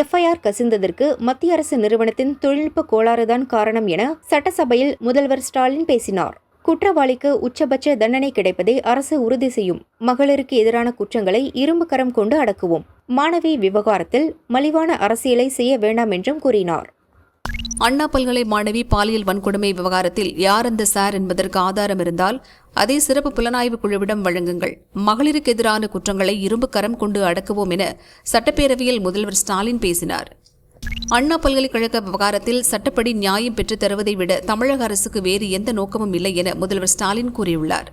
FIR கசிந்ததற்கு மத்திய அரசு நிறுவனத்தின் தொழில்நுட்ப கோளாறுதான் காரணம் என சட்டசபையில் முதல்வர் ஸ்டாலின் பேசினார். குற்றவாளிக்கு உச்சபட்ச தண்டனை கிடைப்பதை அரசு உறுதி செய்யும். மகளிருக்கு எதிரான குற்றங்களை இரும்பு கரம் கொண்டு அடக்குவோம். மாணவி விவகாரத்தில் மலிவான அரசியலை செய்ய வேண்டாம் என்றும் கூறினார். அண்ணா பல்கலை மாணவி பாலியல் வன்கொடுமை விவகாரத்தில் யார் அந்த சார் என்பதற்கு ஆதாரம் இருந்தால் அதை சிறப்பு புலனாய்வு குழுவிடம் வழங்குங்கள். மகளிருக்கு எதிரான குற்றங்களை இரும்பு கரம் கொண்டு அடக்குவோம் என சட்டப்பேரவையில் முதல்வர் ஸ்டாலின் பேசினார். அண்ணா பல்கலைக்கழக விவகாரத்தில் சட்டப்படி நியாயம் பெற்றுத் தருவதை விட தமிழக அரசுக்கு வேறு எந்த நோக்கமும் இல்லை என முதல்வர் ஸ்டாலின் கூறியுள்ளார்.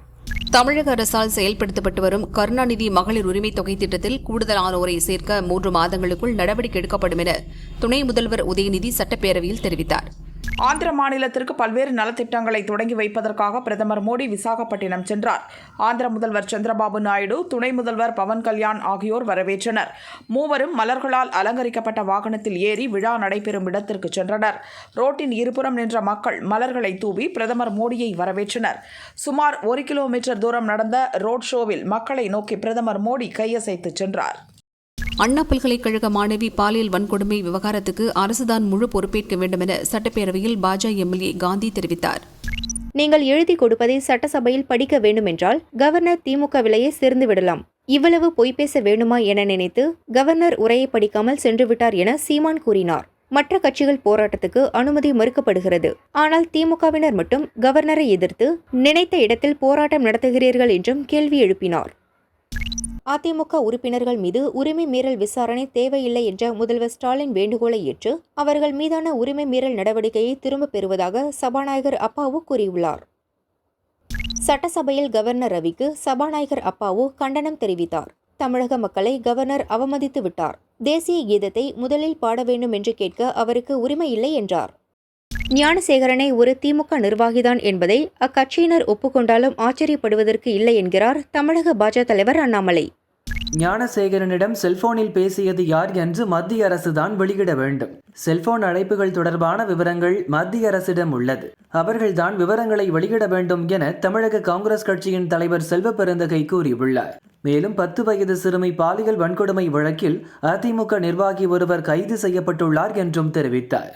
தமிழக அரசால் செயல்படுத்தப்பட்டு வரும் கருணாநிதி மகளிர் உரிமை தொகை திட்டத்தில் கூடுதலானோரை சேர்க்க மூன்று மாதங்களுக்குள் நடவடிக்கை எடுக்கப்படும் என துணை முதல்வர் உதயநிதி சட்டப்பேரவையில் தெரிவித்தார். ஆந்திர மாநிலத்திற்கு பல்வேறு நலத்திட்டங்களை தொடங்கி வைப்பதற்காக பிரதமர் மோடி விசாகப்பட்டினம் சென்றார். ஆந்திர முதல்வர் சந்திரபாபு நாயுடு துணை முதல்வர் பவன் கல்யாண் ஆகியோர் வரவேற்றனர். மூவரும் மலர்களால் அலங்கரிக்கப்பட்ட வாகனத்தில் ஏறி விழா நடைபெறும் இடத்திற்கு சென்றனர். ரோட்டின் இருபுறம் நின்ற மக்கள் மலர்களை தூவி பிரதமர் மோடியை வரவேற்றனர். சுமார் ஒரு கிலோமீட்டர் தூரம் நடந்த ரோட் ஷோவில் மக்களை நோக்கி பிரதமர் மோடி கையசைத்து சென்றார். அண்ணா பல்கலைக்கழக மாணவி பாலியல் வன்கொடுமை விவகாரத்துக்கு அரசுதான் முழு பொறுப்பேற்க வேண்டும் என சட்டப்பேரவையில் பாஜக எம்எல்ஏ காந்தி தெரிவித்தார். நீங்கள் எழுதி கொடுப்பதை சட்டசபையில் படிக்க வேண்டுமென்றால் கவர்னர் திமுக விலையை சேர்ந்து விடலாம். இவ்வளவு பொய் பேச வேண்டுமா என நினைத்து கவர்னர் உரையை படிக்காமல் சென்று விட்டார் என சீமான் கூறினார். மற்ற கட்சிகள் போராட்டத்துக்கு அனுமதி மறுக்கப்படுகிறது. ஆனால் திமுகவினர் மட்டும் கவர்னரை எதிர்த்து நினைத்த இடத்தில் போராட்டம் நடத்துகிறீர்கள் என்றும் கேள்வி எழுப்பினார். அதிமுக உறுப்பினர்கள் மீது உரிமை மீறல் விசாரணை தேவையில்லை என்ற முதல்வர் ஸ்டாலின் வேண்டுகோளை ஏற்று அவர்கள் மீதான உரிமை மீறல் நடவடிக்கையை திரும்பப் பெறுவதாக சபாநாயகர் அப்பாவு கூறியுள்ளார். சட்டசபையில் கவர்னர் ரவிக்கு சபாநாயகர் அப்பாவு கண்டனம் தெரிவித்தார். தமிழக மக்களை கவர்னர் அவமதித்து விட்டார். தேசிய கீதத்தை முதலில் பாட வேண்டும் என்று கேட்க அவருக்கு உரிமை இல்லை என்றார். ஞானசேகரனை ஒரு திமுக நிர்வாகிதான் என்பதை அக்கட்சியினர் ஒப்புக்கொண்டாலும் ஆச்சரியப்படுவதற்கு இல்லை என்கிறார் தமிழக பாஜக தலைவர் அண்ணாமலை. ஞானசேகரனிடம் செல்போனில் பேசியது யார் என்று மத்திய அரசுதான் வெளியிட வேண்டும். செல்போன் அழைப்புகள் தொடர்பான விவரங்கள் மத்திய அரசிடம் உள்ளது. அவர்கள்தான் விவரங்களை வெளியிட வேண்டும் என தமிழக காங்கிரஸ் கட்சியின் தலைவர் செல்வ பெருந்தகை கூறியுள்ளார். மேலும் பத்து வயது சிறுமி பாலியல் வன்கொடுமை வழக்கில் அதிமுக நிர்வாகி ஒருவர் கைது செய்யப்பட்டுள்ளார் என்றும் தெரிவித்தார்.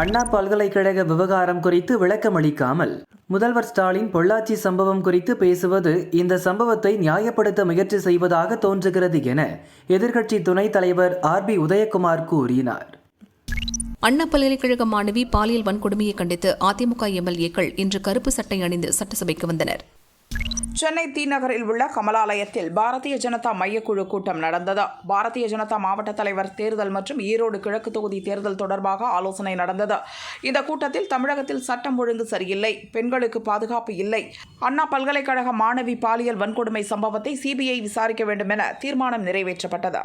அண்ணா பல்கலைக்கழக விவகாரம் குறித்து விளக்கமளிக்காமல் முதல்வர் ஸ்டாலின் பொள்ளாச்சி சம்பவம் குறித்து பேசுவது இந்த சம்பவத்தை நியாயப்படுத்த முயற்சி செய்வதாக தோன்றுகிறது என எதிர்க்கட்சி துணைத் தலைவர் ஆர் பி உதயகுமார் கூறினார். அண்ணா பல்கலைக்கழக மாணவி பாலியல் வன்கொடுமையை கண்டித்து அதிமுக எம்எல்ஏக்கள் இன்று கருப்பு சட்டை அணிந்து சட்டசபைக்கு வந்தனர். சென்னை தீநகரில் உள்ள கமலாலயத்தில் பாரதிய ஜனதா மையக்குழு கூட்டம் நடந்தது. பாரதிய ஜனதா மாவட்ட தலைவர் தேர்தல் மற்றும் ஈரோடு கிழக்கு தொகுதி தேர்தல் தொடர்பாக ஆலோசனை நடந்தது. இந்த கூட்டத்தில் தமிழகத்தில் சட்டம் ஒழுங்கு சரியில்லை பெண்களுக்கு பாதுகாப்பு இல்லை. அண்ணா பல்கலைக்கழக மாணவி பாலியல் வன்கொடுமை சம்பவத்தை சிபிஐ விசாரிக்க வேண்டும் என தீர்மானம் நிறைவேற்றப்பட்டது.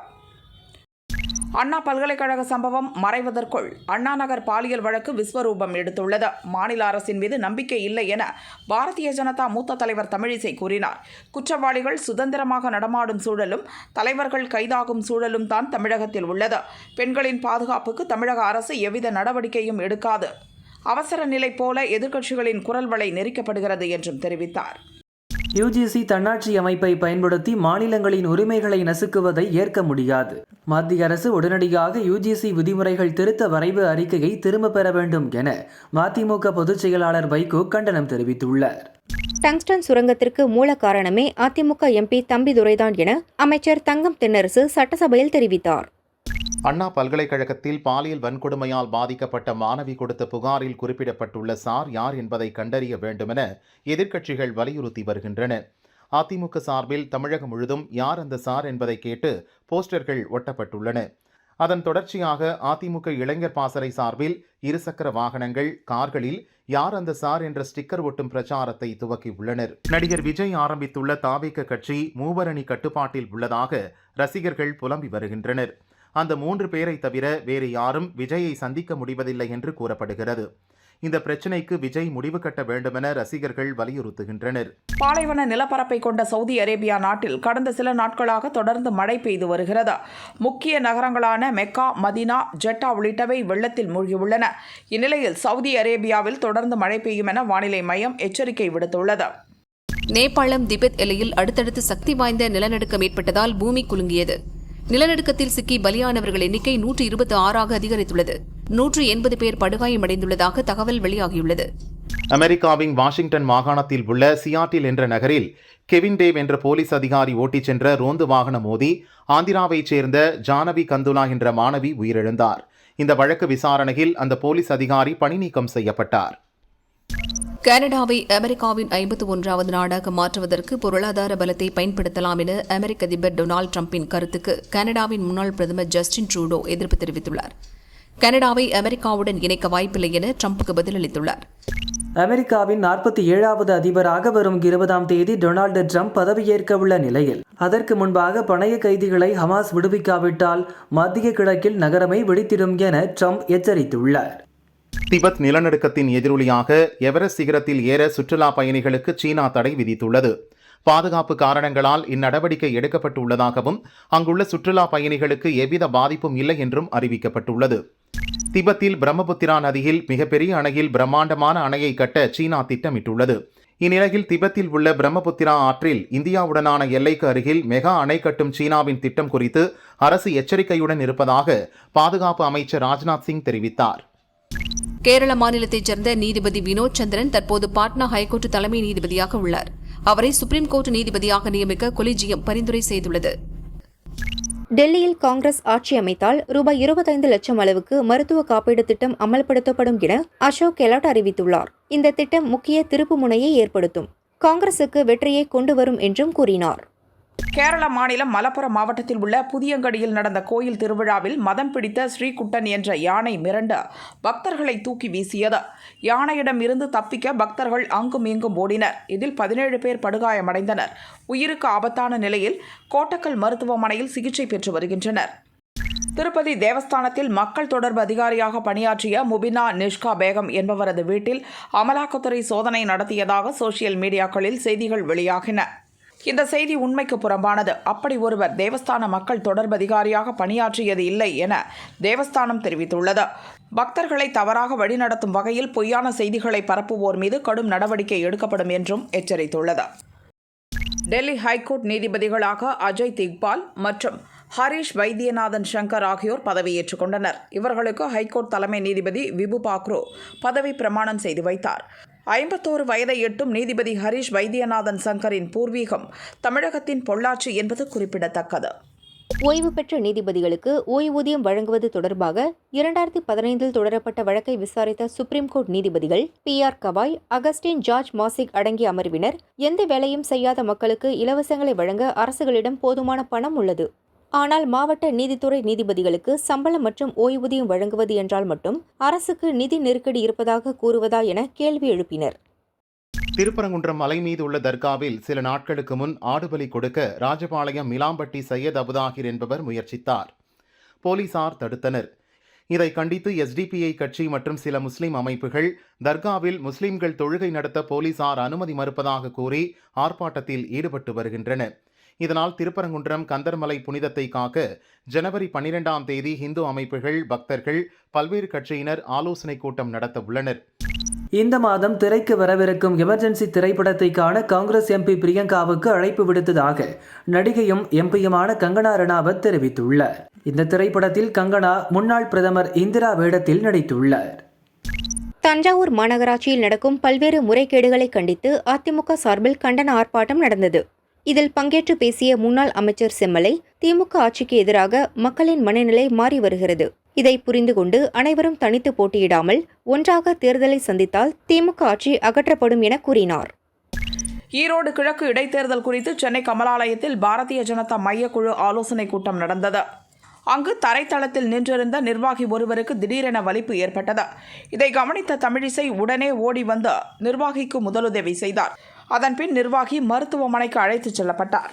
அண்ணா பல்கலைக்கழக சம்பவம் மறைவதற்குள் அண்ணா நகர் பாலியல் வழக்கு விஸ்வரூபம் எடுத்துள்ளது. மாநில அரசின் மீது நம்பிக்கை இல்லை என பாரதிய ஜனதா மூத்த தலைவர் தமிழிசை கூறினார். குற்றவாளிகள் சுதந்திரமாக நடமாடும் சூழலும் தலைவர்கள் கைதாகும் சூழலும் தான் தமிழகத்தில் உள்ளது. பெண்களின் பாதுகாப்புக்கு தமிழக அரசு எவ்வித நடவடிக்கையும் எடுக்காது. அவசர நிலை போல எதிர்க்கட்சிகளின் குரல் வலை நெரிக்கப்படுகிறது என்றும் தெரிவித்தார். யுஜிசி தன்னாட்சி அமைப்பை பயன்படுத்தி மாநிலங்களின் உரிமைகளை நசுக்குவதை ஏற்க முடியாது. மத்திய அரசு உடனடியாக யுஜிசி விதிமுறைகள் திருத்த வரைவு அறிக்கையை திரும்ப பெற வேண்டும் என மதிமுக பொதுச் செயலாளர் வைகோ கண்டனம் தெரிவித்துள்ளார். டங்ஸ்டன் சுரங்கத்திற்கு மூல காரணமே அதிமுக எம்பி தம்பிதுரைதான் என அமைச்சர் தங்கம் தென்னரசு சட்டசபையில் தெரிவித்தார். அண்ணா பல்கலைக்கழகத்தில் பாலியல் வன்கொடுமையால் பாதிக்கப்பட்ட மாணவி கொடுத்த புகாரில் குறிப்பிடப்பட்டுள்ள சார் யார் என்பதை கண்டறிய வேண்டுமென எதிர்க்கட்சிகள் வலியுறுத்தி வருகின்றன. அதிமுக சார்பில் தமிழகம் முழுதும் யார் அந்த சார் என்பதை கேட்டு போஸ்டர்கள் ஒட்டப்பட்டுள்ளன. அதன் தொடர்ச்சியாக அதிமுக இளைஞர் பாசறை சார்பில் இருசக்கர வாகனங்கள் கார்களில் யார் அந்த சார் என்ற ஸ்டிக்கர் ஒட்டும் பிரச்சாரத்தை துவக்கியுள்ளனர் நடிகர் விஜய் ஆரம்பித்துள்ள தாவேக கட்சி மூவரணி கட்டுப்பாட்டில் உள்ளதாக ரசிகர்கள் புலம்பி வருகின்றனர். அந்த மூன்று பேரை தவிர வேறு யாரும் விஜயை சந்திக்க முடிவதில்லை என்று கூறப்படுகிறது. இந்த பிரச்சினைக்கு விஜய் முடிவு கட்ட வேண்டுமென ரசிகர்கள் வலியுறுத்துகின்றனர். பாலைவன நிலப்பரப்பை கொண்ட சவுதி அரேபியா நாட்டில் கடந்த சில நாட்களாக தொடர்ந்து மழை பெய்து வருகிறது. முக்கிய நகரங்களான மெக்கா மதினா ஜெட்டா உள்ளிட்டவை வெள்ளத்தில் மூழ்கியுள்ளன. இந்நிலையில் சவுதி அரேபியாவில் தொடர்ந்து மழை பெய்யும் என வானிலை மையம் எச்சரிக்கை விடுத்துள்ளது. நேபாளம் திபெத் எல்லையில் அடுத்தடுத்து சக்தி வாய்ந்த நிலநடுக்கம் ஏற்பட்டதால் பூமி குலுங்கியது. நிலநடுக்கத்தில் சிக்கி பலியானவர்கள் எண்ணிக்கை நூற்றி இருபத்தி ஆறாக அதிகரித்துள்ளது. நூற்று எண்பது பேர் படுகாயமடைந்துள்ளதாக தகவல் வெளியாகியுள்ளது. அமெரிக்காவின் வாஷிங்டன் மாகாணத்தில் உள்ள சியாட்டில் என்ற நகரில் கெவின் டேவ் என்ற போலீஸ் அதிகாரி ஓட்டிச் சென்ற ரோந்து வாகனம் மோதி ஆந்திராவைச் சேர்ந்த ஜானவி கந்துலா என்ற மாணவி உயிரிழந்தார். இந்த வழக்கு விசாரணையில் அந்த போலீஸ் அதிகாரி பணி நீக்கம் செய்யப்பட்டார். கனடாவை அமெரிக்காவின் ஐம்பத்து ஒன்றாவது நாடாக மாற்றுவதற்கு பொருளாதார பலத்தை பயன்படுத்தலாம் என அமெரிக்க அதிபர் டொனால்டு டிரம்பின் கருத்துக்கு கனடாவின் முன்னாள் பிரதமர் ஜஸ்டின் ட்ரூடோ எதிர்ப்பு தெரிவித்துள்ளார். கனடாவை அமெரிக்காவுடன் இணைக்க வாய்ப்பில்லை என ட்ரம்புக்கு பதிலளித்துள்ளார். அமெரிக்காவின் நாற்பத்தி ஏழாவது அதிபராக வரும் இருபதாம் தேதி டொனால்டு ட்ரம்ப் பதவியேற்க உள்ள நிலையில். அதற்கு முன்பாக பணைய கைதிகளை ஹமாஸ் விடுவிக்காவிட்டால் மத்திய கிழக்கில் நகரமை வெடித்திடும் என ட்ரம்ப் எச்சரித்துள்ளார். திபெத் நிலநடுக்கத்தின் எதிரொலியாக எவரெஸ்ட் சிகரத்தில் ஏற சுற்றுலா பயணிகளுக்கு சீனா தடை விதித்துள்ளது. பாதுகாப்பு காரணங்களால் இந்நடவடிக்கை எடுக்கப்பட்டுள்ளதாகவும் அங்குள்ள சுற்றுலா பயணிகளுக்கு எவ்வித பாதிப்பும் இல்லை என்றும் அறிவிக்கப்பட்டுள்ளது. திபெத்தில் பிரம்மபுத்திரா நதியில் மிகப்பெரிய அணையில் பிரம்மாண்டமான அணையை கட்ட சீனா திட்டமிட்டுள்ளது. இந்நிலையில் திபெத்தில் உள்ள பிரம்மபுத்திரா ஆற்றில் இந்தியாவுடனான எல்லைக்கு அருகில் மெகா அணை கட்டும் சீனாவின் திட்டம் குறித்து அரசு எச்சரிக்கையுடன் இருப்பதாக பாதுகாப்பு அமைச்சர் ராஜ்நாத் சிங் தெரிவித்தார். கேரள மாநிலத்தைச் சேர்ந்த நீதிபதி வினோத் சந்திரன் தற்போது பாட்னா ஹைகோர்ட் தலைமை நீதிபதியாக உள்ளார். அவரை சுப்ரீம் கோர்ட் நீதிபதியாக நியமிக்க கொலிஜியம் பரிந்துரை செய்துள்ளது. டெல்லியில் காங்கிரஸ் ஆட்சி அமைத்தால் ரூபாய் இருபத்தைந்து லட்சம் அளவுக்கு மருத்துவ காப்பீடு திட்டம் அமல்படுத்தப்படும் என அசோக் கெலாட் அறிவித்துள்ளார். இந்த திட்டம் முக்கிய திருப்பு முனையை ஏற்படுத்தும். காங்கிரசுக்கு வெற்றியை கொண்டு வரும் என்றும் கூறினார். கேரள மாநிலம் மலப்புரம் மாவட்டத்தில் உள்ள புதியங்கடியில் நடந்த கோயில் திருவிழாவில் மதம் பிடித்த ஸ்ரீகுட்டன் என்ற யானை மிரண்டு பக்தர்களை தூக்கி வீசியது. யானையிடம் இருந்து தப்பிக்க பக்தர்கள் அங்கும் இங்கும் ஓடினர். இதில் பதினேழு பேர் படுகாயமடைந்தனர். உயிருக்கு ஆபத்தான நிலையில் கோட்டக்கல் மருத்துவமனையில் சிகிச்சை பெற்று வருகின்றனர். திருப்பதி தேவஸ்தானத்தில் மக்கள் தொடர்பு அதிகாரியாக பணியாற்றிய முபினா நிஷ்கா பேகம் என்பவரது வீட்டில் அமலாக்கத்துறை சோதனை நடத்தியதாக சோசியல் மீடியாக்களில் செய்திகள் வெளியாகின. இந்த செய்தி உண்மைக்கு புறம்பானது. அப்படி ஒருவர் தேவஸ்தான மக்கள் தொடர்பு அதிகாரியாக பணியாற்றியது இல்லை என தேவஸ்தானம் தெரிவித்துள்ளது. பக்தர்களை தவறாக வழிநடத்தும் வகையில் பொய்யான செய்திகளை பரப்புவோர் மீது கடும் நடவடிக்கை எடுக்கப்படும் என்றும் எச்சரித்துள்ளது. டெல்லி ஹைகோர்ட் நீதிபதிகளாக அஜய் திக்பால் மற்றும் ஹரிஷ் வைத்தியநாதன் சங்கர் ஆகியோர் பதவியேற்றுக் கொண்டனர். இவர்களுக்கு ஹைகோர்ட் தலைமை நீதிபதி விபு பாக்ரோ பதவி பிரமாணம் செய்து வைத்தார். ஐம்பத்தோரு வயதை எட்டும் நீதிபதி ஹரீஷ் வைத்தியநாதன் சங்கரின் பூர்வீகம் தமிழகத்தின் பொள்ளாச்சி என்பது குறிப்பிடத்தக்கது. ஓய்வு பெற்ற நீதிபதிகளுக்கு ஓய்வூதியம் வழங்குவது தொடர்பாக இரண்டாயிரத்தி பதினைந்தில் தொடரப்பட்ட வழக்கை விசாரித்த சுப்ரீம் கோர்ட் நீதிபதிகள் B R Gavai Augustine George Masih அடங்கிய அமர்வினர் எந்த வேலையும் செய்யாத மக்களுக்கு இலவசங்களை வழங்க அரசுகளிடம் போதுமான பணம் உள்ளது. ஆனால் மாவட்ட நீதித்துறை நீதிபதிகளுக்கு சம்பளம் மற்றும் ஓய்வூதியம் வழங்குவது என்றால் மட்டும் அரசுக்கு நிதி நெருக்கடி இருப்பதாக கூறுவதா என கேள்வி எழுப்பினர். திருப்பரங்குன்றம் மலை மீது உள்ள தர்காவில் சில நாட்களுக்கு முன் ஆடுபலி கொடுக்க ராஜபாளையம் மிலாம்பட்டி சையத் அபுதாகிர் என்பவர் முயற்சித்தார். போலீசார் தடுத்தனர். இதை கண்டித்து எஸ்டிபிஐ கட்சி மற்றும் சில முஸ்லிம் அமைப்புகள் தர்காவில் முஸ்லிம்கள் தொழுகை நடத்த போலீசார் அனுமதி மறுப்பதாக கூறி ஆர்ப்பாட்டத்தில் ஈடுபட்டு வருகின்றனர். இதனால் திருப்பரங்குன்றம் கந்தர்மலை புனிதத்தை காக்க ஜனவரி பன்னிரெண்டாம் தேதி இந்து அமைப்புகள் பக்தர்கள் பல்வேறு கட்சியினர் ஆலோசனை கூட்டம் நடத்த உள்ளனர். இந்த மாதம் திரைக்கு வரவிருக்கும் எமர்ஜென்சி திரைப்படத்தை காண காங்கிரஸ் எம்பி பிரியங்காவுக்கு அழைப்பு விடுத்ததாக நடிகையும் எம்பியுமான கங்கனா ரணாவத் தெரிவித்துள்ளார். இந்த திரைப்படத்தில் கங்கனா முன்னாள் பிரதமர் இந்திரா வேடத்தில் நடித்துள்ளார். தஞ்சாவூர் மாநகராட்சியில் நடக்கும் பல்வேறு முறைகேடுகளை கண்டித்து அதிமுக சார்பில் கண்டன ஆர்ப்பாட்டம் நடந்தது. இதில் பங்கேற்று பேசிய முன்னாள் அமைச்சர் செம்மலை திமுக ஆட்சிக்கு எதிராக மக்களின் மனநிலை மாறி வருகிறது. இதை புரிந்து கொண்டு அனைவரும் தனித்து போட்டியிடாமல் ஒன்றாக தேர்தலை சந்தித்தால் திமுக ஆட்சி அகற்றப்படும் என கூறினார். ஈரோடு கிழக்கு இடைத்தேர்தல் குறித்து சென்னை கமலாலயத்தில் பாரதிய ஜனதா மையக்குழு ஆலோசனை கூட்டம் நடந்தது. அங்கு தரைத்தளத்தில் நின்றிருந்த நிர்வாகி ஒருவருக்கு திடீரென வலிப்பு ஏற்பட்டது. இதை கவனித்த தமிழிசை உடனே ஓடி வந்து நிர்வாகிக்கு முதலுதவி செய்தார். அதன்பின் நிர்வாகி மருத்துவமனைக்கு அழைத்துச் செல்லப்பட்டார்.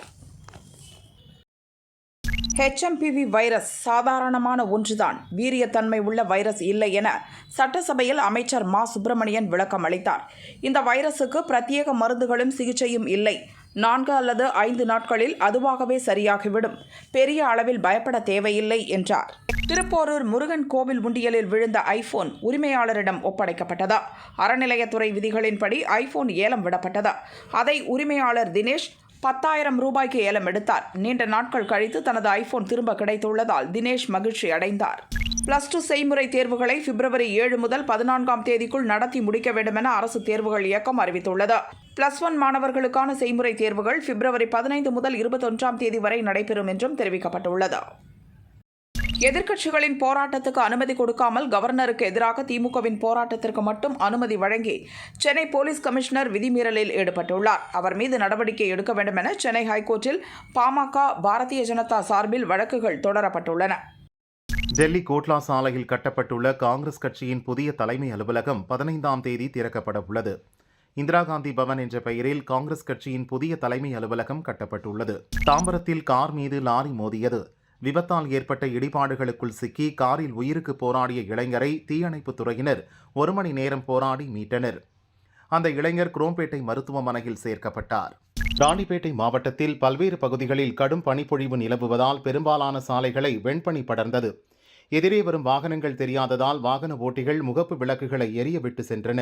ஹெச்எம்பிவி வைரஸ் சாதாரணமான ஒன்றுதான். வீரியத்தன்மை உள்ள வைரஸ் இல்லை என சட்டசபையில் அமைச்சர் மா. சுப்பிரமணியன் விளக்கம் அளித்தார். இந்த வைரஸுக்கு பிரத்யேக மருந்துகளும் சிகிச்சையும் இல்லை. நான்கு அல்லது ஐந்து நாட்களில் அதுவாகவே சரியாகிவிடும். பெரிய அளவில் பயப்பட தேவையில்லை என்றார். திருப்போரூர் முருகன் கோவில் உண்டியலில் விழுந்த ஐபோன் உரிமையாளரிடம் ஒப்படைக்கப்பட்டதா? அறநிலையத்துறை விதிகளின்படி ஐபோன் ஏலம் விடப்பட்டதா? அதை உரிமையாளர் தினேஷ் பத்தாயிரம் ரூபாய்க்கு ஏலம் எடுத்தார். நீண்ட நாட்கள் கழித்து தனது ஐபோன் திரும்ப கிடைத்துள்ளதால் தினேஷ் மகிழ்ச்சி அடைந்தார். பிளஸ் டூ செய்முறை தேர்வுகளை பிப்ரவரி ஏழு முதல் பதினான்காம் தேதிக்குள் நடத்தி முடிக்க வேண்டும் என அரசு தேர்வுகள் இயக்கம் அறிவித்துள்ளது. பிளஸ் ஒன் மாணவர்களுக்கான செய்முறை தேர்வுகள் பிப்ரவரி பதினைந்து முதல் இருபத்தொன்றாம் தேதி வரை நடைபெறும் என்றும் தெரிவிக்கப்பட்டுள்ளது. எதிர்க்கட்சிகளின் போராட்டத்துக்கு அனுமதி கொடுக்காமல் கவர்னருக்கு எதிராக திமுகவின் போராட்டத்திற்கு மட்டும் அனுமதி வழங்கி சென்னை போலீஸ் கமிஷனர் விதிமீறலில் ஈடுபட்டுள்ளார். அவர் மீது நடவடிக்கை எடுக்க வேண்டும் என சென்னை ஹைகோர்ட்டில் பாமக பாரதிய ஜனதா சார்பில் வழக்குகள் தொடரப்பட்டுள்ளன. டெல்லி கோட்லா சாலையில் கட்டப்பட்டுள்ள காங்கிரஸ் கட்சியின் புதிய தலைமை அலுவலகம் பதினைந்தாம் தேதி திறக்கப்பட உள்ளது. இந்திரா காந்தி பவன் என்ற பெயரில் காங்கிரஸ் கட்சியின் புதிய தலைமை அலுவலகம் கட்டப்பட்டுள்ளது. தாம்பரத்தில் கார் மீது லாரி மோதியது. விபத்தால் ஏற்பட்ட இடிபாடுகளுக்குள் சிக்கி காரில் உயிருக்கு போராடிய இளைஞரை தீயணைப்புத் துறையினர் ஒரு மணி நேரம் போராடி மீட்டனர். அந்த இளைஞர் குரோம்பேட்டை மருத்துவமனையில் சேர்க்கப்பட்டார். ராணிப்பேட்டை மாவட்டத்தில் பல்வேறு பகுதிகளில் கடும் பனிப்பொழிவு நிலவுவதால் பெரும்பாலான சாலைகளை வெண்பனி படர்ந்தது. எதிரே வரும் வாகனங்கள் தெரியாததால் வாகன ஓட்டிகள் முகப்பு விளக்குகளை எரிய விட்டு சென்றன.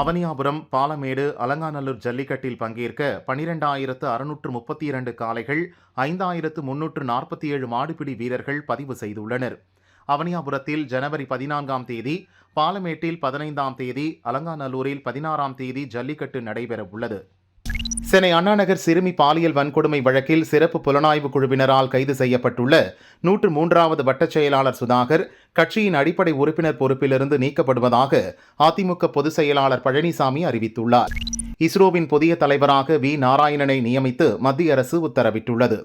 அவனியாபுரம் பாலமேடு அலங்காநல்லூர் ஜல்லிக்கட்டில் பங்கேற்க பனிரெண்டாயிரத்து அறுநூற்று முப்பத்தி இரண்டு காளைகள் ஐந்தாயிரத்து முன்னூற்று நாற்பத்தி ஏழு மாடுபிடி வீரர்கள் பதிவு செய்துள்ளனர். அவனியாபுரத்தில் ஜனவரி பதினான்காம் தேதி பாலமேட்டில் பதினைந்தாம் தேதி அலங்காநல்லூரில் பதினாறாம் தேதி ஜல்லிக்கட்டு நடைபெற உள்ளது சென்னை அண்ணாநகர் சிறுமி பாலியல் வன்கொடுமை வழக்கில் சிறப்பு புலனாய்வு குழுவினரால் கைது செய்யப்பட்டுள்ள நூற்று மூன்றாவது வட்டச் செயலாளர் சுதாகர் கட்சியின் அடிப்படை உறுப்பினர் பொறுப்பிலிருந்து நீக்கப்படுவதாக அதிமுக பொதுச் செயலாளர் பழனிசாமி அறிவித்துள்ளார். இஸ்ரோவின் புதிய தலைவராக வி. நாராயணனை நியமித்து மத்திய அரசு உத்தரவிட்டுள்ளது.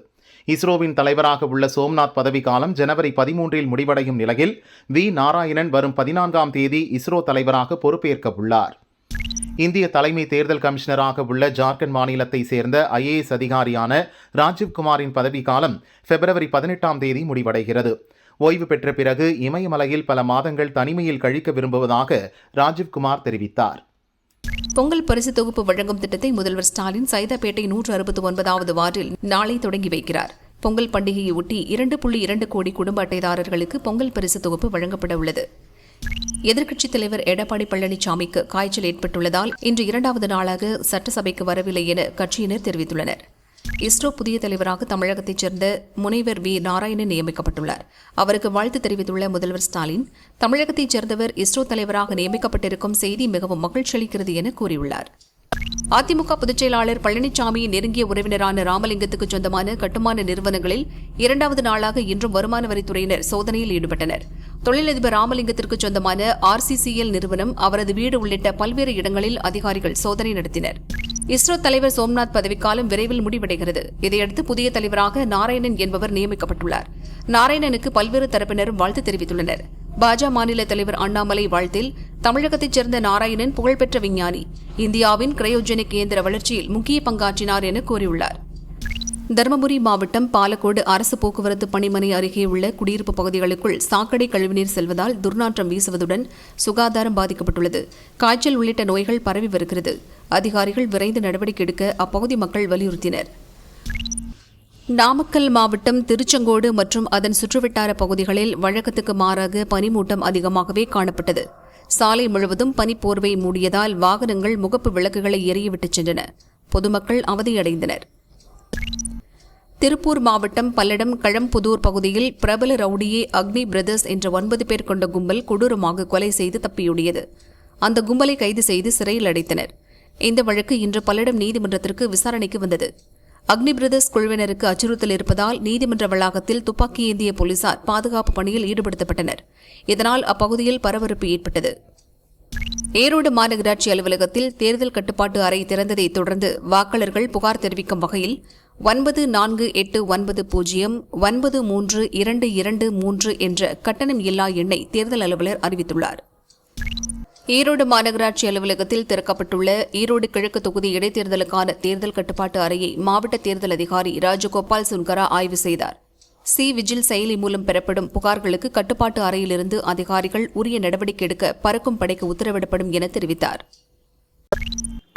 இஸ்ரோவின் தலைவராக உள்ள சோம்நாத் பதவிக்காலம் ஜனவரி பதிமூன்றில் முடிவடையும் நிலையில் வி. நாராயணன் வரும் பதினான்காம் தேதி இஸ்ரோ தலைவராக பொறுப்பேற்க உள்ளார் இந்திய தலைமை தேர்தல் கமிஷனராக உள்ள ஜார்க்கண்ட் மாநிலத்தை சேர்ந்த ஐஏஎஸ் அதிகாரியான ராஜீவ்குமாரின் பதவிக்காலம் பிப்ரவரி பதினெட்டாம் தேதி முடிவடைகிறது. ஓய்வு பெற்ற பிறகு இமயமலையில் பல மாதங்கள் தனிமையில் கழிக்க விரும்புவதாக ராஜீவ்குமார் தெரிவித்தார். பொங்கல் பரிசு தொகுப்பு வழங்கும் திட்டத்தை முதல்வர் ஸ்டாலின் சைதாப்பேட்டை நூற்று அறுபத்தி ஒன்பதாவது வார்டில் நாளை தொடங்கி வைக்கிறார். பொங்கல் பண்டிகையை ஒட்டி இரண்டு புள்ளி இரண்டு கோடி குடும்ப அட்டைதாரர்களுக்கு பொங்கல் பரிசு தொகுப்பு வழங்கப்பட உள்ளது. எதிர்க்கட்சித் தலைவர் எடப்பாடி பழனிசாமிக்கு காய்ச்சல் ஏற்பட்டுள்ளதால் இன்று இரண்டாவது நாளாக சட்டசபைக்கு வரவில்லை என கட்சியினர் தெரிவித்துள்ளனர். இஸ்ரோ புதிய தலைவராக தமிழகத்தைச் சேர்ந்த முனைவர் வி. நாராயணன் நியமிக்கப்பட்டுள்ளார். அவருக்கு வாழ்த்து தெரிவித்துள்ள முதல்வர் ஸ்டாலின் தமிழகத்தைச் சேர்ந்தவர் இஸ்ரோ தலைவராக நியமிக்கப்பட்டிருக்கும் செய்தி மிகவும் மகிழ்ச்சி அளிக்கிறது என கூறியுள்ளார். அதிமுக பொதுச் செயலாளர் பழனிசாமியின் நெருங்கிய உறவினரான ராமலிங்கத்துக்கு சொந்தமான கட்டுமான நிறுவனங்களில் இரண்டாவது நாளாக இன்றும் வருமான வரித்துறையினர் சோதனையில் ஈடுபட்டனர். தொழிலதிபர் ராமலிங்கத்திற்கு சொந்தமான ஆர்சிசிஎல் நிறுவனம் அவரது வீடு உள்ளிட்ட பல்வேறு இடங்களில் அதிகாரிகள் சோதனை நடத்தினர். இஸ்ரோ தலைவர் சோம்நாத் பதவிக்காலம் விரைவில் முடிவடைகிறது. இதையடுத்து புதிய தலைவராக நாராயணன் என்பவர் நியமிக்கப்பட்டுள்ளார். நாராயணனுக்கு பல்வேறு தரப்பினரும் வாழ்த்து தெரிவித்துள்ளனர். பாஜக மாநில தலைவர் அண்ணாமலை வாழ்த்தில் தமிழகத்தைச் சேர்ந்த நாராயணன் புகழ்பெற்ற விஞ்ஞானி. இந்தியாவின் கிரையோஜெனிக் இயந்திர வளர்ச்சியில் முக்கிய பங்காற்றினார் என கூறியுள்ளார். தருமபுரி மாவட்டம் பாலக்கோடு அரசு போக்குவரத்து பணிமனை அருகே உள்ள குடியிருப்பு பகுதிகளுக்குள் சாக்கடை கழிவுநீர் செல்வதால் துர்நாற்றம் வீசுவதுடன் சுகாதாரம் பாதிக்கப்பட்டுள்ளது. காய்ச்சல் உள்ளிட்ட நோய்கள் பரவி வருகிறது. அதிகாரிகள் விரைந்து நடவடிக்கை எடுக்க அப்பகுதி மக்கள் வலியுறுத்தினர். நாமக்கல் மாவட்டம் திருச்செங்கோடு மற்றும் அதன் சுற்றுவட்டார பகுதிகளில் வழக்கத்துக்கு மாறாக பனிமூட்டம் அதிகமாகவே காணப்பட்டது. சாலை முழுவதும் பனிப்போர்வை மூடியதால் வாகனங்கள் முகப்பு விளக்குகளை எரியவிட்டுச் சென்றன. பொதுமக்கள் அவதியடைந்தனர். திருப்பூர் மாவட்டம் பல்லடம் கழம்புதூர் பகுதியில் பிரபல ரவுடியே அக்னி பிரதர்ஸ் என்ற ஒன்பது பேர் கொண்ட கும்பல் கொடூரமாக கொலை செய்து தப்பியோடியது. அந்த கும்பலை கைது செய்து சிறையில் அடைத்தனர். இந்த வழக்கு இன்று பல்லடம் நீதிமன்றத்திற்கு விசாரணைக்கு வந்தது. அக்னி பிரதர்ஸ் குழுவினருக்கு அச்சுறுத்தல் இருப்பதால் நீதிமன்ற வளாகத்தில் துப்பாக்கி ஏந்திய போலீசார் பாதுகாப்பு பணியில் ஈடுபடுத்தப்பட்டனர். இதனால் அப்பகுதியில் பரபரப்பு ஏற்பட்டது. ஈரோடு மாநகராட்சி அலுவலகத்தில் தேர்தல் கட்டுப்பாட்டு அறை திறந்ததை தொடர்ந்து வாக்காளர்கள் புகார் தெரிவிக்கும் வகையில் ஒன்பது நான்கு எட்டு ஒன்பது பூஜ்ஜியம் ஒன்பது மூன்று இரண்டு இரண்டு மூன்று என்ற கட்டணம் இல்லா எண்ணை தேர்தல் அலுவலர் அறிவித்துள்ளார். ஈரோடு மாநகராட்சி அலுவலகத்தில் திறக்கப்பட்டுள்ள ஈரோடு கிழக்கு தொகுதி இடைத்தேர்தலுக்கான தேர்தல் கட்டுப்பாட்டு அறையை மாவட்ட தேர்தல் அதிகாரி ராஜகோபால் சுன்கரா ஆய்வு செய்தார். சி. விஜில் செயலி மூலம் பெறப்படும் புகார்களுக்கு கட்டுப்பாட்டு அறையிலிருந்து அதிகாரிகள் உரிய நடவடிக்கை எடுக்க பறக்கும் படைக்கு உத்தரவிடப்படும் என தெரிவித்தார்.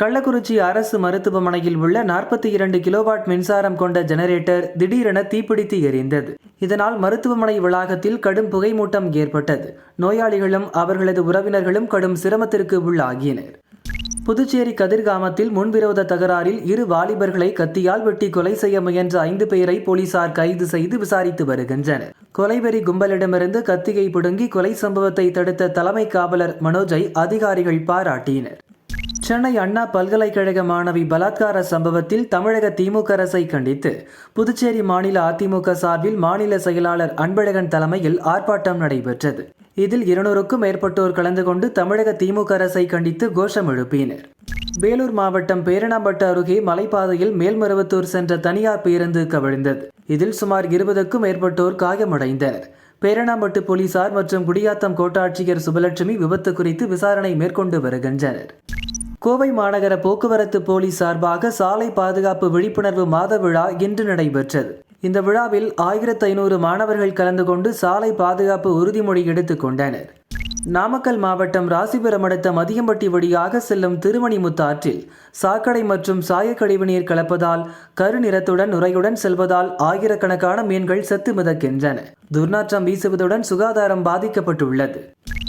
கள்ளக்குறிச்சி அரசு மருத்துவமனையில் உள்ள நாற்பத்தி இரண்டு கிலோவாட் மின்சாரம் கொண்ட ஜெனரேட்டர் திடீரென தீப்பிடித்து எரிந்தது. இதனால் மருத்துவமனை வளாகத்தில் கடும் புகைமூட்டம் ஏற்பட்டது. நோயாளிகளும் அவர்களது உறவினர்களும் கடும் சிரமத்திற்கு உள்ளாகினர். புதுச்சேரி கதிர்காமத்தில் முன்விரோத தகராறில் இரு வாலிபர்களை கத்தியால் வெட்டி கொலை செய்ய முயன்ற ஐந்து பேரை போலீசார் கைது செய்து விசாரித்து வருகின்றனர். கொலைவெறி கும்பலிடமிருந்து கத்தியை பிடுங்கி கொலை சம்பவத்தை தடுத்த தலைமை காவலர் மனோஜை அதிகாரிகள் பாராட்டினர். சென்னை அண்ணா பல்கலைக்கழக மாணவி பலாத்கார சம்பவத்தில் தமிழக திமுக அரசை கண்டித்து புதுச்சேரி மாநில அதிமுக சார்பில் மாநில செயலாளர் அன்பழகன் தலைமையில் ஆர்ப்பாட்டம் நடைபெற்றது. இதில் இருநூறுக்கும் மேற்பட்டோர் கலந்து கொண்டு தமிழக திமுக அரசை கண்டித்து கோஷம் எழுப்பினர். வேலூர் மாவட்டம் பேரணாம்பட்டு அருகே மலைப்பாதையில் மேல்மருவத்தூர் சென்ற தனியார் பேருந்து கவிழ்ந்தது. இதில் சுமார் இருபதுக்கும் மேற்பட்டோர் காயமடைந்தனர். பேரணாம்பட்டு போலீசார் மற்றும் குடியாத்தம் கோட்டாட்சியர் சுபலட்சுமி விபத்து குறித்து விசாரணை மேற்கொண்டு வருகின்றனர். கோவை மாநகர போக்குவரத்து போலீஸ் சார்பாக சாலை பாதுகாப்பு விழிப்புணர்வு மாத விழா இன்று நடைபெற்றது. இந்த விழாவில் ஆயிரத்து ஐநூறு மாணவர்கள் கலந்து கொண்டு சாலை பாதுகாப்பு உறுதிமொழி எடுத்துக் கொண்டனர். நாமக்கல் மாவட்டம் ராசிபுரம் அடுத்த மதியம்பட்டி வழியாக செல்லும் திருமணிமுத்தாற்றில் சாக்கடை மற்றும் சாயக்கழிவு நீர் கலப்பதால் கருநிறத்துடன் உரையுடன் செல்வதால் ஆயிரக்கணக்கான மீன்கள் செத்து மிதக்கின்றன. துர்நாற்றம் வீசுவதுடன் சுகாதாரம் பாதிக்கப்பட்டுள்ளது.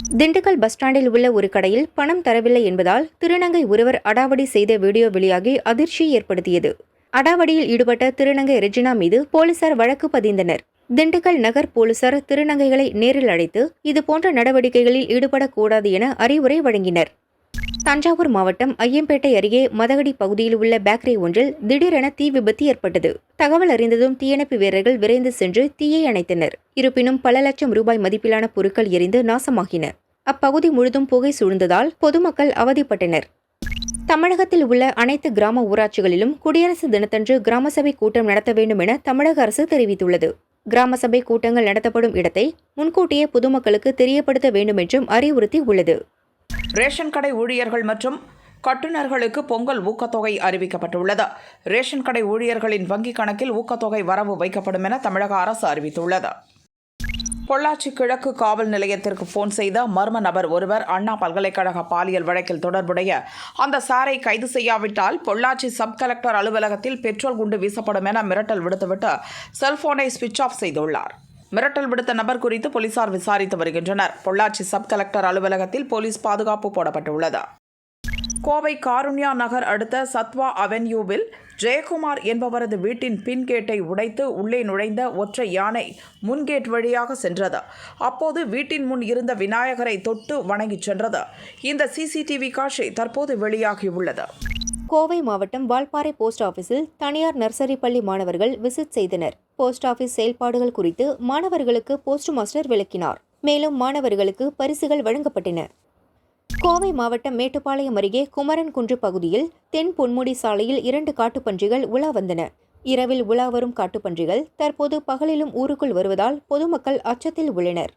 திண்டுக்கல் பஸ் ஸ்டாண்டில் உள்ள ஒரு கடையில் பணம் தரவில்லை என்பதால் திருநங்கை ஒருவர் அடாவடி செய்த வீடியோ வெளியாகி அதிர்ச்சியை ஏற்படுத்தியது. அடாவடியில் ஈடுபட்ட திருநங்கை ரெஜினா மீது போலீசார் வழக்கு பதிந்தனர். திண்டுக்கல் நகர் போலீசார் திருநங்கைகளை நேரில் அழைத்து இதுபோன்ற நடவடிக்கைகளில் ஈடுபடக்கூடாது என அறிவுரை வழங்கினர். தஞ்சாவூர் மாவட்டம் ஐயம்பேட்டை அருகே மதகடி பகுதியில் உள்ள பேக்கரி ஒன்றில் திடீரென தீ விபத்து ஏற்பட்டது. தகவல் அறிந்ததும் தீயணைப்பு வீரர்கள் விரைந்து சென்று தீயை அணைத்தனர். இருப்பினும் பல லட்சம் ரூபாய் மதிப்பிலான பொருட்கள் எரிந்து நாசமாகின. அப்பகுதி முழுதும் புகை சூழ்ந்ததால் பொதுமக்கள் அவதிப்பட்டனர். தமிழகத்தில் உள்ள அனைத்து கிராம ஊராட்சிகளிலும் குடியரசு தினத்தன்று கிராம சபை கூட்டம் நடத்த வேண்டும் என தமிழக அரசு தெரிவித்துள்ளது. கிராம சபை கூட்டங்கள் நடத்தப்படும் இடத்தை முன்கூட்டியே பொதுமக்களுக்கு தெரியப்படுத்த வேண்டும் என்றும் அறிவுறுத்தி உள்ளது ரேஷன் கடை ஊழியர்கள் மற்றும் கட்டுநர்களுக்கு பொங்கல் ஊக்கத்தொகை அறிவிக்கப்பட்டுள்ளது. ரேஷன் கடை ஊழியர்களின் வங்கிக் கணக்கில் ஊக்கத்தொகை வரவு வைக்கப்படும் என தமிழக அரசு அறிவித்துள்ளது. பொள்ளாச்சி கிழக்கு காவல் நிலையத்திற்கு போன் செய்த மர்ம நபர் ஒருவர் அண்ணா பல்கலைக்கழக பாலியல் வழக்கில் தொடர்புடைய அந்த சாரை கைது செய்யாவிட்டால் பொள்ளாச்சி சப் கலெக்டர் அலுவலகத்தில் பெட்ரோல் குண்டு வீசப்படும் என மிரட்டல் விடுத்துவிட்டு செல்போனை சுவிட்ச் ஆஃப் செய்துள்ளார். மிரட்டல் விடுத்த நபர் குறித்து போலீசார் விசாரித்து வருகின்றனர். பொள்ளாச்சி சப் கலெக்டர் அலுவலகத்தில் போலீஸ் பாதுகாப்பு போடப்பட்டுள்ளது. கோவை காருண்யா நகர் அடுத்த சத்வா அவென்யூவில் ஜெயக்குமார் என்பவரது வீட்டின் பின்கேட்டை உடைத்து உள்ளே நுழைந்த ஒற்றை யானை முன்கேட் வழியாக சென்றது. அப்போது வீட்டின் முன் இருந்த விநாயகரை தொட்டு வணங்கிச் சென்றது. இந்த சிசிடிவி காட்சி தற்போது வெளியாகியுள்ளது. கோவை மாவட்டம் வால்பாறை போஸ்ட் ஆபீஸில் தனியார் நர்சரி பள்ளி மாணவர்கள் விசிட் செய்தனர். போஸ்ட் ஆபீஸ் செயல்பாடுகள் குறித்து மாணவர்களுக்கு போஸ்ட் மாஸ்டர் விளக்கினார். மேலும் மாணவர்களுக்கு பரிசுகள் வழங்கப்பட்டன. கோவை மாவட்டம் மேட்டுப்பாளையம் அருகே குமரன் குன்று பகுதியில் தென் பொன்முடி சாலையில் இரண்டு காட்டுப்பன்றிகள் உலா வந்தன. இரவில் உலா வரும் காட்டுப்பன்றிகள் தற்போது பகலிலும் ஊருக்குள் வருவதால் பொதுமக்கள் அச்சத்தில் உள்ளனர்.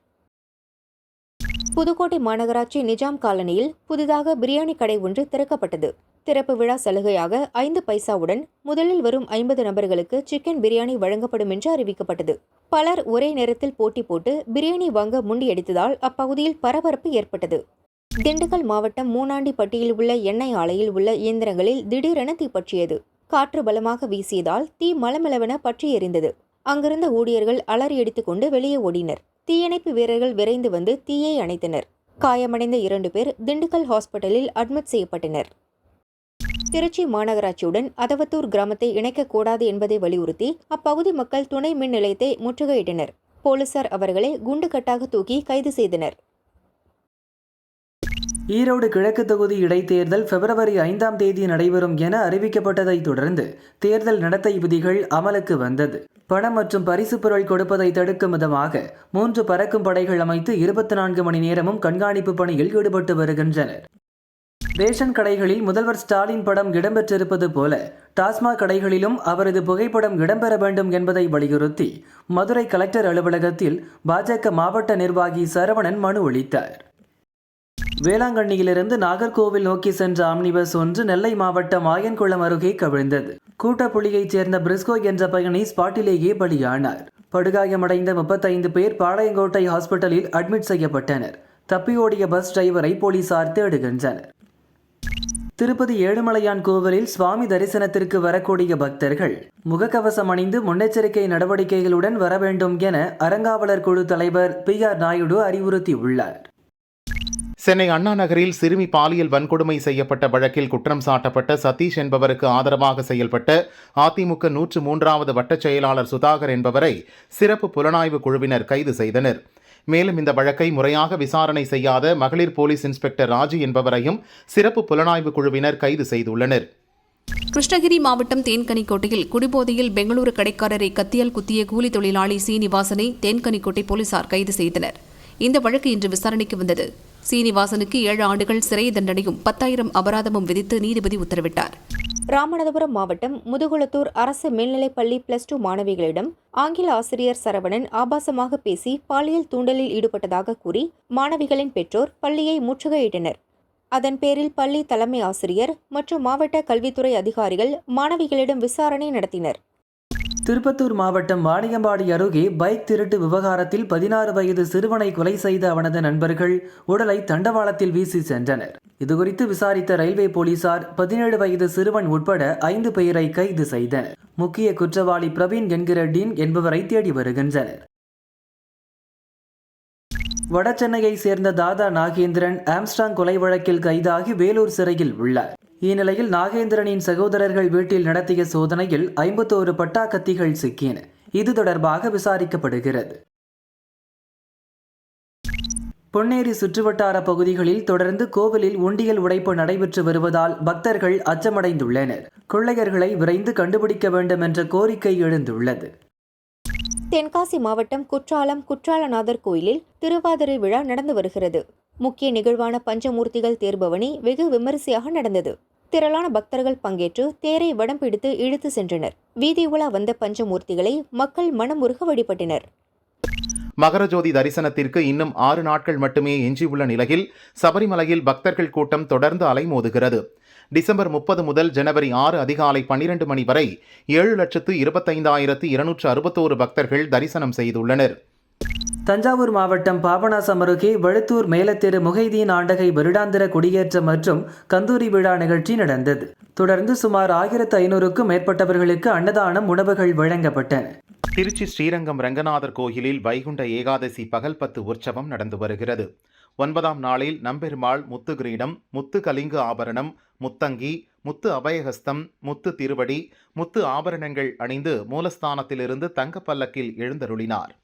புதுக்கோட்டை மாநகராட்சி நிஜாம் காலனியில் புதிதாக பிரியாணி கடை ஒன்று திறக்கப்பட்டது. திறப்பு விழா சலுகையாக ஐந்து பைசாவுடன் முதலில் வரும் ஐம்பது நபர்களுக்கு சிக்கன் பிரியாணி வழங்கப்படும் என்று அறிவிக்கப்பட்டது. பலர் ஒரே நேரத்தில் போட்டி போட்டு பிரியாணி வாங்க முண்டியடித்ததால் அப்பகுதியில் பரபரப்பு ஏற்பட்டது. திண்டுக்கல் மாவட்டம் மூணாண்டிப்பட்டியில் உள்ள எண்ணெய் ஆலையில் உள்ள இயந்திரங்களில் திடீரென தீப்பற்றியது காற்று பலமாக வீசியதால் தீ மலமளவென பற்றி எரிந்தது. அங்கிருந்த ஊழியர்கள் அலறி அடித்துக்கொண்டு வெளியே ஓடினர். தீயணைப்பு வீரர்கள் விரைந்து வந்து தீயை அணைத்தனர். காயமடைந்த இரண்டு பேர் திண்டுக்கல் ஹாஸ்பிட்டலில் அட்மிட் செய்யப்பட்டனர். திருச்சி மாநகராட்சியுடன் அதவத்தூர் கிராமத்தை இணைக்கக்கூடாது என்பதை வலியுறுத்தி அப்பகுதி மக்கள் துணை மின் நிலையத்தை முற்றுகையிட்டனர். போலீசார் அவர்களை குண்டுகட்டாக தூக்கி கைது செய்தனர். ஈரோடு கிழக்கு தொகுதி இடைத்தேர்தல் பிப்ரவரி ஐந்தாம் தேதி நடைபெறும் என அறிவிக்கப்பட்டதைத் தொடர்ந்து தேர்தல் நடத்தை விதிகள் அமலுக்கு வந்தது. பணம் மற்றும் பரிசு பொருள் கொடுப்பதை தடுக்கும் விதமாக மூன்று பறக்கும் படைகள் அமைத்து இருபத்தி நான்கு மணி நேரமும் கண்காணிப்பு பணியில் ஈடுபட்டு வருகின்றனர். ரேஷன் கடைகளில் முதல்வர் ஸ்டாலின் படம் இடம்பெற்றிருப்பது போல டாஸ்மாக் கடைகளிலும் அவரது புகைப்படம் இடம்பெற வேண்டும் என்பதை வலியுறுத்தி மதுரை கலெக்டர் அலுவலகத்தில் பாஜக மாவட்ட நிர்வாகி சரவணன் மனு அளித்தார். வேளாங்கண்ணியிலிருந்து நாகர்கோவில் நோக்கி சென்ற ஆம்னி பஸ் ஒன்று நெல்லை மாவட்டம் ஆயன்குளம் அருகே கவிழ்ந்தது. கூட்டப்புலியைச் சேர்ந்த பிரிஸ்கோ என்ற பயணி ஸ்பாட்டிலேயே பலியானார். படுகாயமடைந்த முப்பத்தைந்து பேர் பாளையங்கோட்டை ஹாஸ்பிட்டலில் அட்மிட் செய்யப்பட்டனர். தப்பியோடிய பஸ் டிரைவரை போலீசார் தேடுகின்றனர். திருப்பதி ஏழுமலையான் கோவிலில் சுவாமி தரிசனத்திற்கு வரக்கூடிய பக்தர்கள் முகக்கவசம் அணிந்து முன்னெச்சரிக்கை நடவடிக்கைகளுடன் வர வேண்டும் என அறங்காவலர் குழு தலைவர் பி ஆர் நாயுடு அறிவுறுத்தியுள்ளார். சென்னை அண்ணா நகரில் சிறுமி பாலியல் வன்கொடுமை செய்யப்பட்ட வழக்கில் குற்றம் சாட்டப்பட்ட சதீஷ் என்பவருக்கு ஆதரவாக செயல்பட்ட அதிமுக நூற்று மூன்றாவது வட்டச் செயலாளர் சுதாகர் என்பவரை சிறப்பு புலனாய்வு குழுவினர் கைது செய்தனர். மேலும் இந்த வழக்கை முறையாக விசாரணை செய்யாத மகளிர் போலீஸ் இன்ஸ்பெக்டர் ராஜு என்பவரையும் சிறப்பு புலனாய்வு குழுவினர் கைது செய்துள்ளனர். கிருஷ்ணகிரி மாவட்டம் தேன்கனிக்கோட்டையில் குடிபோதையில் பெங்களூரு கடைக்காரரை கத்தியால் குத்திய கூலி தொழிலாளி சீனிவாசனை தேன்கனிக்கோட்டை போலீசார் கைது செய்தனர். இந்த வழக்கு இன்று விசாரணைக்கு வந்தது. சீனிவாசனுக்கு ஏழு ஆண்டுகள் சிறை தண்டனையும் பத்தாயிரம் அபராதமும் விதித்து நீதிபதி உத்தரவிட்டார். ராமநாதபுரம் மாவட்டம் முதுகுளத்தூர் அரசு மேல்நிலைப்பள்ளி பிளஸ் டூ மாணவிகளிடம் ஆங்கில ஆசிரியர் சரவணன் ஆபாசமாக பேசி பாலியல் தூண்டலில் ஈடுபட்டதாக கூறி மாணவிகளின் பெற்றோர் பள்ளியை முற்றுகையிட்டனர். அதன் பேரில் பள்ளி தலைமை ஆசிரியர் மற்றும் மாவட்ட கல்வித்துறை அதிகாரிகள் மாணவிகளிடம் விசாரணை நடத்தினர். திருப்பத்தூர் மாவட்டம் வாணியம்பாடி அருகே பைக் திருட்டு விவகாரத்தில் பதினாறு வயது சிறுவனை கொலை செய்த அவனது நண்பர்கள் உடலை தண்டவாளத்தில் வீசி சென்றனர். இதுகுறித்து விசாரித்த ரயில்வே போலீசார் பதினேழு வயது சிறுவன் உட்பட ஐந்து பேரை கைது செய்தனர். முக்கிய குற்றவாளி பிரவீன் என்கிற டீன் என்பவரை தேடி வருகின்றனர். வடசென்னையை சேர்ந்த தாதா நாகேந்திரன் ஆம்ஸ்டாங் கொலை வழக்கில் கைதாகி வேலூர் சிறையில் உள்ளார். இந்நிலையில் நாகேந்திரனின் சகோதரர்கள் வீட்டில் நடத்திய சோதனையில் ஐம்பத்தோரு பட்டா கத்திகள் சிக்கின. இது தொடர்பாக விசாரிக்கப்படுகிறது. பொன்னேரி சுற்றுவட்டார பகுதிகளில் தொடர்ந்து கோவிலில் உண்டியல் உடைப்பு நடைபெற்று வருவதால் பக்தர்கள் அச்சமடைந்துள்ளனர். கொள்ளையர்களை விரைந்து கண்டுபிடிக்க வேண்டும் என்ற கோரிக்கை எழுந்துள்ளது. தென்காசி மாவட்டம் குற்றாலம் குற்றாலநாதர் கோயிலில் திருவாதிரை விழா நடந்து வருகிறது. முக்கிய நிகழ்வான பஞ்சமூர்த்திகள் தேர்பவனி வெகு விமரிசையாக நடந்தது. திரளான பக்தர்கள் பங்கேற்று தேரை வடம் பிடித்து இழுத்து சென்றனர். வீதி உலா வந்த பஞ்சமூர்த்திகளை மக்கள் மனமுருக வழிபட்டனர். மகரஜோதி தரிசனத்திற்கு இன்னும் ஆறு நாட்கள் மட்டுமே எஞ்சியுள்ள நிலையில் சபரிமலையில் பக்தர்கள் கூட்டம் தொடர்ந்து அலைமோதுகிறது. டிசம்பர் முப்பது முதல் ஜனவரி ஆறு அதிகாலை பன்னிரண்டு மணி வரை ஏழு லட்சத்து இருபத்தைந்தாயிரத்து இருநூற்று அறுபத்தோரு பக்தர்கள் தரிசனம் செய்துள்ளனர். தஞ்சாவூர் மாவட்டம் பாபநாசம் அருகே வழுத்தூர் மேலத்தெரு முகைதீன் ஆண்டகை வருடாந்திர குடியேற்றம் மற்றும் கந்தூரி விழா நிகழ்ச்சி நடந்தது. தொடர்ந்து சுமார் ஆயிரத்து ஐநூறுக்கும் மேற்பட்டவர்களுக்கு அன்னதானம் உணவுகள் வழங்கப்பட்டன. திருச்சி ஸ்ரீரங்கம் ரங்கநாதர் கோயிலில் வைகுண்ட ஏகாதசி பகல் பத்து உற்சவம் நடந்து வருகிறது. ஒன்பதாம் நாளில் நம்பெருமாள் முத்து கிரீடம் முத்து கலிங்கு ஆபரணம் முத்தங்கி முத்து அபயஹஸ்தம் முத்து திருவடி முத்து ஆபரணங்கள் அணிந்து மூலஸ்தானத்திலிருந்து தங்கப்பல்லக்கில் எழுந்தருளினார்.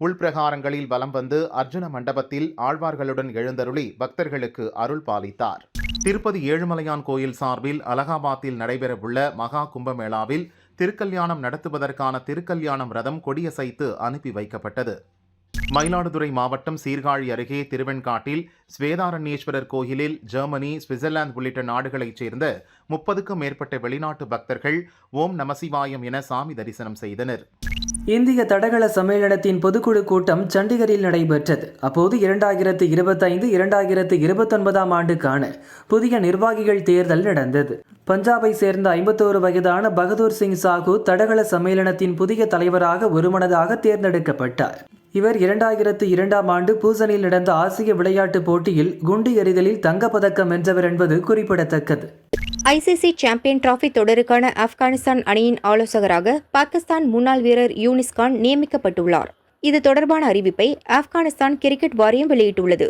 உள்பிரகாரங்களில் வலம் வந்து அர்ஜுன மண்டபத்தில் ஆழ்வார்களுடன் எழுந்தருளி பக்தர்களுக்கு அருள் பாலித்தார். திருப்பதி ஏழுமலையான் கோயில் சார்பில் அலகாபாத்தில் நடைபெறவுள்ள மகா கும்பமேளாவில் திருக்கல்யாணம் நடத்துவதற்கான திருக்கல்யாணம் ரதம் கொடியசைத்து அனுப்பி வைக்கப்பட்டது. மயிலாடுதுறை மாவட்டம் சீர்காழி அருகே திருவெண்காட்டில் ஸ்வேதாரண்யேஸ்வரர் கோயிலில் ஜெர்மனி சுவிட்சர்லாந்து உள்ளிட்ட நாடுகளைச் சேர்ந்த முப்பதுக்கும் மேற்பட்ட வெளிநாட்டு பக்தர்கள் ஓம் நமசிவாயம் என சாமி தரிசனம் செய்தனர். இந்திய தடகள சம்மேளனத்தின் பொதுக்குழு கூட்டம் சண்டிகரில் நடைபெற்றது. அப்போது இரண்டாயிரத்து இருபத்தைந்து இரண்டாயிரத்து இருபத்தொன்பதாம் ஆண்டுக்கான புதிய நிர்வாகிகள் தேர்தல் நடந்தது. பஞ்சாபை சேர்ந்த ஐம்பத்தோரு வயதான பகதூர் சிங் சாகு தடகள சம்மேளனத்தின் புதிய தலைவராக ஒருமனதாக தேர்ந்தெடுக்கப்பட்டார். இவர் இரண்டாயிரத்து இரண்டாம் ஆண்டு பூசனில் நடந்த ஆசிய விளையாட்டுப் போட்டியில் குண்டு எறிதலில் தங்கப்பதக்கம் வென்றவர் என்பது குறிப்பிடத்தக்கது. ஐசிசி சாம்பியன் டிராஃபி தொடருக்கான ஆப்கானிஸ்தான் அணியின் ஆலோசகராக பாகிஸ்தான் முன்னாள் வீரர் யூனிஸ்கான் நியமிக்கப்பட்டுள்ளார். இது தொடர்பான அறிவிப்பை ஆப்கானிஸ்தான் கிரிக்கெட் வாரியம் வெளியிட்டுள்ளது.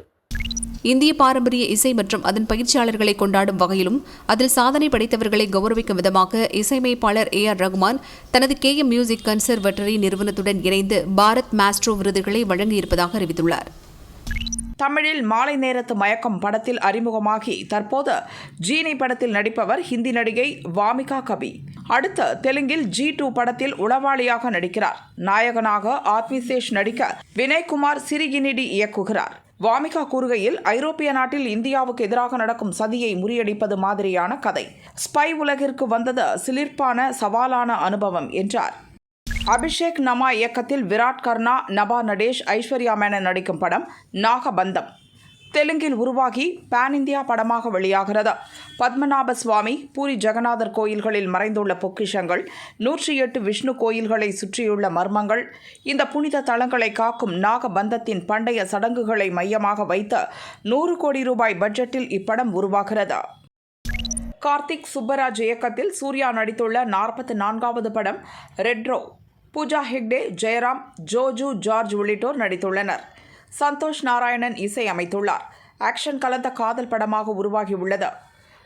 இந்திய பாரம்பரிய இசை மற்றும் அதன் பயிற்சியாளர்களை கொண்டாடும் வகையிலும் அதில் சாதனை படைத்தவர்களை கௌரவிக்கும் விதமாக இசையமைப்பாளர் ஏ ஆர் ரகுமான் தனது கே எம் மியூசிக் கன்சர்வட்டரி நிறுவனத்துடன் இணைந்து பாரத் மாஸ்ட்ரோ விருதுகளை வழங்கியிருப்பதாக அறிவித்துள்ளார். தமிழில் மாலை நேரத்து மயக்கம் படத்தில் அறிமுகமாகி தற்போது ஜீனி படத்தில் நடிப்பவர் ஹிந்தி நடிகை வாமிகா கபி. அடுத்து தெலுங்கில் ஜி டூ படத்தில் உளவாளியாக நடிக்கிறார். நாயகனாக ஆத்மிசேஷ் நடிக்க வினய்குமார் சிறிகினிடி இயக்குகிறார். வாமிகா கூறுகையில் ஐரோப்பிய நாட்டில் இந்தியாவுக்கு எதிராக நடக்கும் சதியை முறியடிப்பது மாதிரியான கதை. ஸ்பை உலகிற்கு வந்தது சிலிர்ப்பான சவாலான அனுபவம் என்றார். அபிஷேக் நமா இயக்கத்தில் விராட் கர்ணா நபா நடேஷ் ஐஸ்வர்யா மேனன் நடிக்கும் படம் நாகபந்தம். தெலுங்கில் உருவாகி பேன் இந்தியா படமாக வெளியாகிறது. பத்மநாப சுவாமி பூரி ஜெகநாதர் கோயில்களில் மறைந்துள்ள பொக்கிஷங்கள் நூற்றி எட்டு விஷ்ணு கோயில்களை சுற்றியுள்ள மர்மங்கள் இந்த புனித தலங்களை காக்கும் நாகபந்தத்தின் பண்டைய சடங்குகளை மையமாக வைத்த நூறு கோடி ரூபாய் பட்ஜெட்டில் இப்படம் உருவாகிறது. கார்த்திக் சுப்பராஜ் இயக்கத்தில் சூர்யா நடித்துள்ள நாற்பத்தி நான்காவது படம் ரெட்ரோ பூஜா ஹெக்டே ஜெயராம் ஜோஜு ஜார்ஜ் உள்ளிட்டோர் நடித்துள்ளனர். சந்தோஷ் நாராயணன் இசை அமைத்துள்ளார். ஆக்ஷன் கலந்த காதல் படமாக உருவாகியுள்ளது.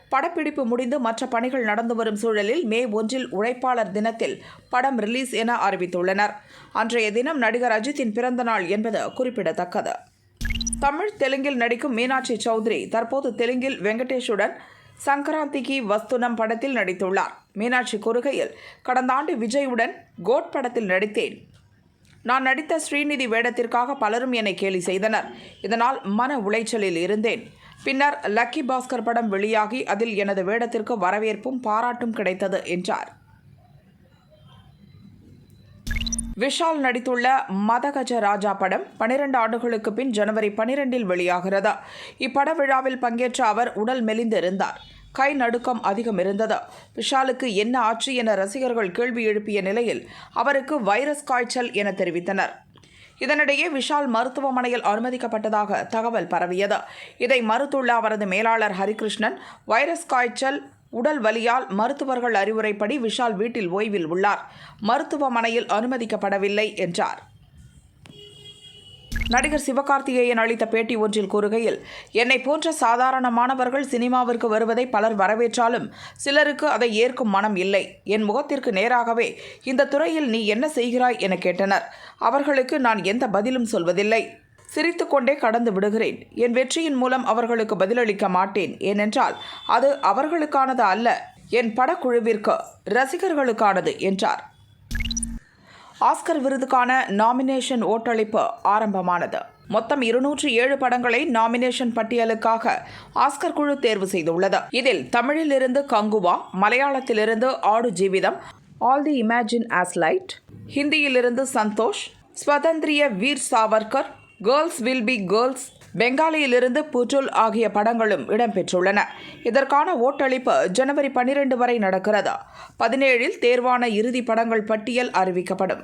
படப்பிடிப்பு முடிந்து மற்ற பணிகள் நடந்து வரும் சூழலில் மே ஒன்றில் உழைப்பாளர் தினத்தில் படம் ரிலீஸ் என அறிவித்துள்ளனர். அன்றைய தினம் நடிகர் அஜித்தின் பிறந்த நாள் என்பது குறிப்பிடத்தக்கது. தமிழ் தெலுங்கில் நடிக்கும் மீனாட்சி சௌத்ரி தற்போது தெலுங்கில் வெங்கடேஷுடன் சங்கராந்திகி வஸ்துனம் படத்தில் நடித்துள்ளார். மீனாட்சி கூறுகையில் கடந்த ஆண்டு விஜயுடன் கோட் படத்தில் நடித்தேன். நான் நடித்த ஸ்ரீநிதி வேடத்திற்காக பலரும் என்னை கேலி செய்தனர். இதனால் மன உளைச்சலில் இருந்தேன். பின்னர் லக்கி பாஸ்கர் படம் வெளியாகி அதில் எனது வேடத்திற்கு வரவேற்பும் பாராட்டும் கிடைத்தது என்றார். விஷால் நடித்துள்ள மதகஜ ராஜா படம் பனிரெண்டு ஆண்டுகளுக்கு பின் ஜனவரி பனிரெண்டில் வெளியாகிறது. இப்பட விழாவில் பங்கேற்ற அவர் உடல் மெலிந்திருந்தார். கை நடுக்கம் அதிகம் இருந்தது. விஷாலுக்கு என்ன ஆச்சு என ரசிகர்கள் கேள்வி எழுப்பிய நிலையில் அவருக்கு வைரஸ் காய்ச்சல் என தெரிவித்தனர். இதனிடையே விஷால் மருத்துவமனையில் அனுமதிக்கப்பட்டதாக தகவல் பரவியது. இதை மறுத்துள்ள அவரது மேலாளர் ஹரிகிருஷ்ணன் வைரஸ் காய்ச்சல் உடல் வலியால் மருத்துவர்கள் அறிவுரைப்படி விஷால் வீட்டில் ஓய்வில் உள்ளார். மருத்துவமனையில் அனுமதிக்கப்படவில்லை என்றார். நடிகர் சிவகார்த்திகேயன் அளித்த பேட்டி ஒன்றில் கூறுகையில் என்னை போன்ற சாதாரணமானவர்கள் சினிமாவிற்கு வருவதை பலர் வரவேற்றாலும் சிலருக்கு அதை ஏற்கும் மனம் இல்லை. என் முகத்திற்கு நேராகவே இந்த துறையில் நீ என்ன செய்கிறாய்? என கேட்டனர். அவர்களுக்கு நான் எந்த பதிலும் சொல்வதில்லை. சிரித்துக்கொண்டே கடந்து விடுகிறேன். என் வெற்றியின் மூலம் அவர்களுக்கு பதிலளிக்க மாட்டேன். ஏனென்றால் அது அவர்களுக்கானது அல்ல என் படக்குழுவிற்கு ரசிகர்களுக்கானது என்றார். ஆஸ்கர் விருதுக்கான நாமினேஷன் ஓட்டளிப்பு ஆரம்பமானது. மொத்தம் இருநூற்றி ஏழு படங்களை நாமினேஷன் பட்டியலுக்காக ஆஸ்கர் குழு தேர்வு செய்துள்ளது. இதில் தமிழிலிருந்து Kanguva மலையாளத்திலிருந்து Aadu Jeevitham all the imagine as light ஹிந்தியிலிருந்து Santosh Swatantrya Veer Savarkar girls will be girls பெங்காலியிலிருந்து புற்றுல் ஆகிய படங்களும் இடம்பெற்றுள்ளன. இதற்கான ஓட்டளிப்பு ஜனவரி பனிரெண்டு வரை நடக்கிறது. பதினேழில் தேர்வான இறுதி படங்கள் பட்டியல் அறிவிக்கப்படும்.